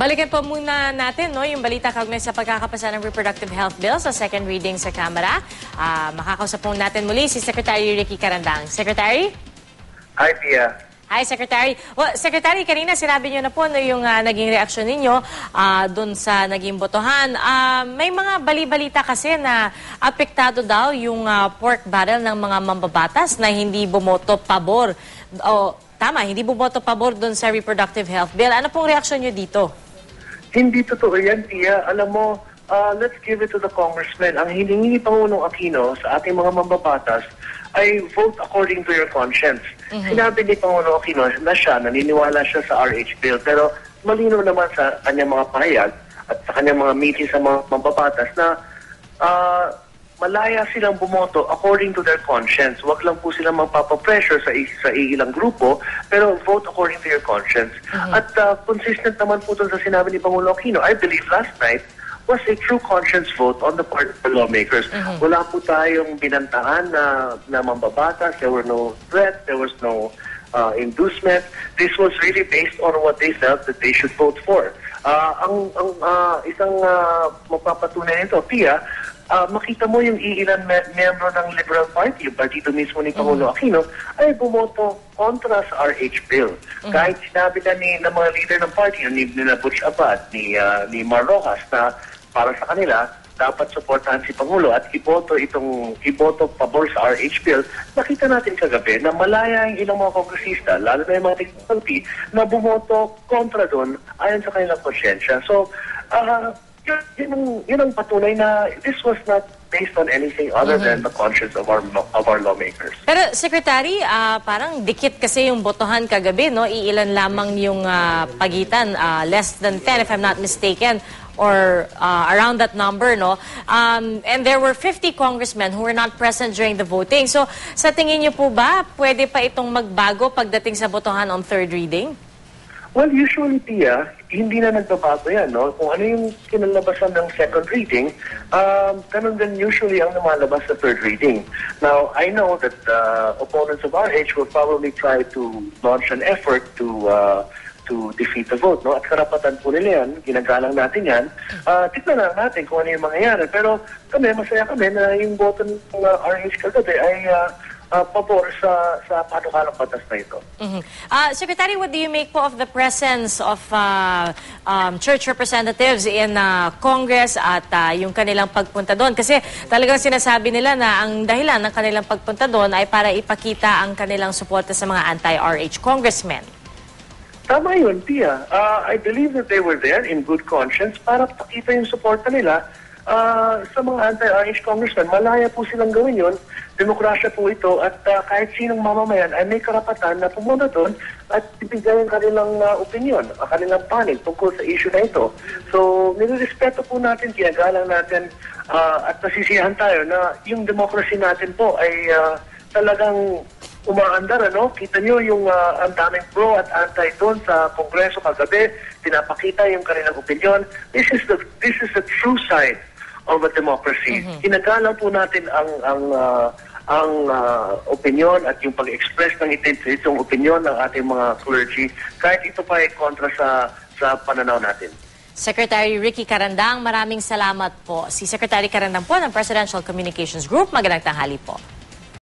Balikan po muna natin no, yung balita kaugnay sa pagkakapasa ng Reproductive Health Bill sa second reading sa Kamara. Ah, makakausap po natin muli si Secretary Ricky Carandang. Secretary? Hi, Pia. Hi, Secretary. Well, Secretary, kanina sinabi niyo na po no, yung ah, naging reaksyon ninyo ah, doon sa naging botohan. Ah, may mga bali-balita kasi na apektado daw yung ah, pork barrel ng mga mambabatas na hindi bumoto pabor. O, tama, hindi bumoto pabor doon sa Reproductive Health Bill. Ano pong reaksyon niyo dito? Hindi totoo yan, Pia. Alam mo, ah, let's give it to the congressman. Ang hiningi ni Pangulong Aquino sa ating mga mambabatas ay vote according to your conscience. Sinabi ni Pangulong Aquino na siya, naniniwala siya sa RH bill, pero malino naman sa kanyang mga pahayag at sa kanyang mga meeting sa mga mambabatas na ah, malaya silang bumoto according to their conscience. Huwag lang po silang magpapapressure sa, sa ilang grupo, pero vote according to your conscience. At ah, consistent naman po dun sa sinabi ni Pangulo Aquino, I believe last night was a true conscience vote on the part of the lawmakers. Wala po tayong binantaan na, na mambabatas. There were no threats. There was no uh, inducement. This was really based on what they felt that they should vote for. Ah, ang ang ah, isang uh, mapapatunay nito, Pia, ah, makita mo yung iilan me- membro ng Liberal Party, yung partido mismo ni Pangulo Aquino, ay bumoto kontra sa RH bill. Kahit sinabi na ni ng mga leader ng party, ni, ni Butch Abad, ni, ah, ni Mar Rojas, na para sa kanila, dapat suportahan si Pangulo at iboto itong iboto pabor sa RH bill, nakita natin kagabi na malaya ang ilang mga kongresista, lalo na yung mga technology, na bumoto kontra doon ayon sa kanilang konsyensya. So, ah, yun, ang, yun ang patunay na this was not based on anything other than the conscience of our of our lawmakers. Pero Secretary, ah, parang dikit kasi yung botohan kagabi, no? Iilan lamang yung ah, pagitan, ah, less than 10 if I'm not mistaken, or ah, around that number, no? Um, and there were 50 congressmen who were not present during the voting. So, sa tingin niyo po ba, pwede pa itong magbago pagdating sa botohan on third reading? Well, usually, Pia, hindi na nagbabago yan, no? Kung ano yung kinalabasan ng second reading, um, ganun din usually ang lumalabas sa third reading. Now, I know that uh, opponents of RH will probably try to launch an effort to uh, to defeat the vote, no? At karapatan po nila yan, ginagalang natin yan. Uh, tignan lang natin kung ano yung mangyayari. Pero kami, masaya kami na yung boto ng uh, RH kagabi ay uh, uh, pabor sa, sa panukalang batas na ito. Mhm. Ah, Secretary, what do you make po of the presence of ah, um, church representatives in ah, Congress at ah, yung kanilang pagpunta doon? Kasi talagang sinasabi nila na ang dahilan ng kanilang pagpunta doon ay para ipakita ang kanilang suporta sa mga anti-RH congressmen. Tama yun, Tia. Uh, I believe that they were there in good conscience para pakita yung suporta nila uh, sa mga anti-RH congressmen. Malaya po silang gawin yun. Demokrasya po ito at uh, kahit sinong mamamayan ay may karapatan na pumunta doon at ibigay ang kanilang uh, opinion, ang kanilang panig tungkol sa issue na ito. So, nilirespeto po natin, ginagalang natin uh, at nasisiyahan tayo na yung democracy natin po ay uh, talagang umaandar, ano? Kita nyo yung ah, ang daming pro at anti doon sa Kongreso kagabi, pinapakita yung kanilang opinion. This is the this is the true side of a democracy. Kinagalang po natin ang ang ah, ang ah, opinion at yung pag-express ng itong opinion ng ating mga clergy kahit ito pa ay kontra sa sa pananaw natin. Secretary Ricky Carandang, maraming salamat po. Si Secretary Carandang po ng Presidential Communications Group. Magandang tanghali po.